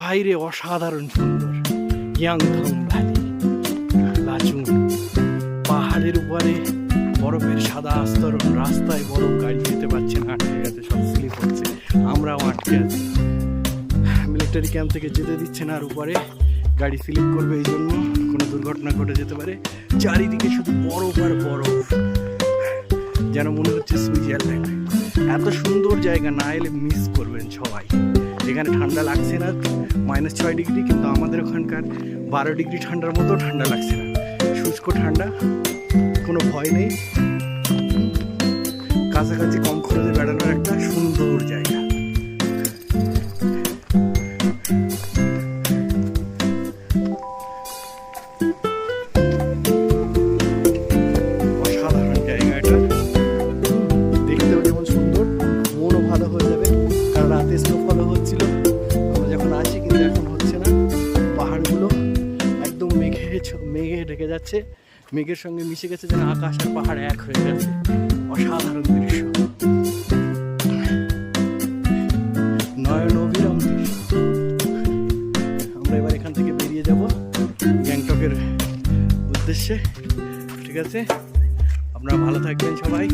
বাইরে অসাধারণ সুন্দর ইয়াংথং ভ্যালি লাচুং পাহাড়ের উপরে বরফের সাদা আস্তরণ, রাস্তায় বরফ গাড়ি যেতে পারছে না, আটকে গেছে, সব স্লিপ হচ্ছে। আমরাও আটকে আছি। মিলিটারি ক্যাম্প থেকে যেতে দিচ্ছে না আর উপরে। গাড়ি স্লিপ করবে এই জন্য কোনো দুর্ঘটনা ঘটে যেতে পারে। চারিদিকে শুধু বরফ আর বরফ। যেন মনে হচ্ছে সুইজারল্যান্ড। এত সুন্দর জায়গা না এলে মিস করবেন সবাই। এখানে ঠান্ডা লাগছে না মাইনাস ছয় ডিগ্রি কিন্তু আমাদের ওখানকার বারো ডিগ্রি ঠান্ডার মতো ঠান্ডা লাগছে না। শুষ্ক ঠান্ডা, কোনো ভয় নেই। কাছাকাছি কম খরচে বেড়ানোর একটা সুন্দর জায়গা। অসাধারণ রাতে স্নোফলও হচ্ছিল। আমরা যখন আসি কিন্তু এখন হচ্ছে না। পাহাড়গুলো একদম মেঘে মেঘে ঢেকে যাচ্ছে। মেঘের সঙ্গে মিশে গেছে যেন আকাশ আর পাহাড় এক হয়ে গেছে অসাধারণ দৃশ্য। আমরা এবার এখান থেকে বেরিয়ে যাব গ্যাংটকের উদ্দেশ্যে। ঠিক আছে? আপনারা ভালো থাকবেন সবাই।